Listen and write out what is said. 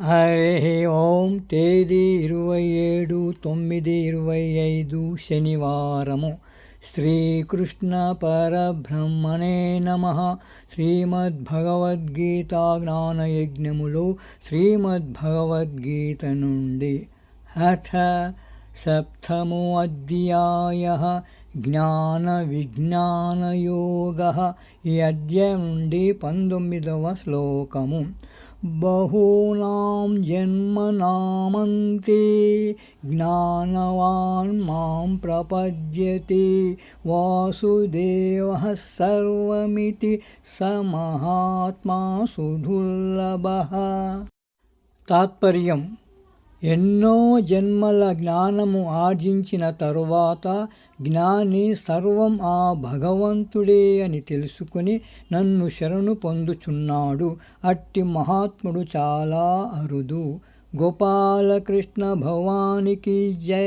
హరి ఓం తేదీ ఇరవై ఏడు తొమ్మిది ఇరవై ఐదు శనివారము. శ్రీకృష్ణ పరబ్రహ్మణే నమ. శ్రీమద్భగవద్గీత జ్ఞానయజ్ఞములో శ్రీమద్భగవద్గీత నుండి. అథ సప్తమో అధ్యాయ. జ్ఞాన విజ్ఞానయోగ ఈ అధ్యాయం నుండి పంతొమ్మిదవ శ్లోకము బహూనాం జన్మనామంతే జ్ఞానవాన్ మాం ప్రపద్యతే వాసుదేవ సర్వమితి స మహాత్మా సుదుర్లభ తాత్పర్యం ఎన్నో జన్మల జ్ఞానము ఆర్జించిన తరువాత జ్ఞాని సర్వం ఆ భగవంతుడే అని తెలుసుకుని నన్ను శరణు పొందుచున్నాడు. అట్టి మహాత్ముడు చాలా అరుదు. గోపాలకృష్ణ భవానికి జయ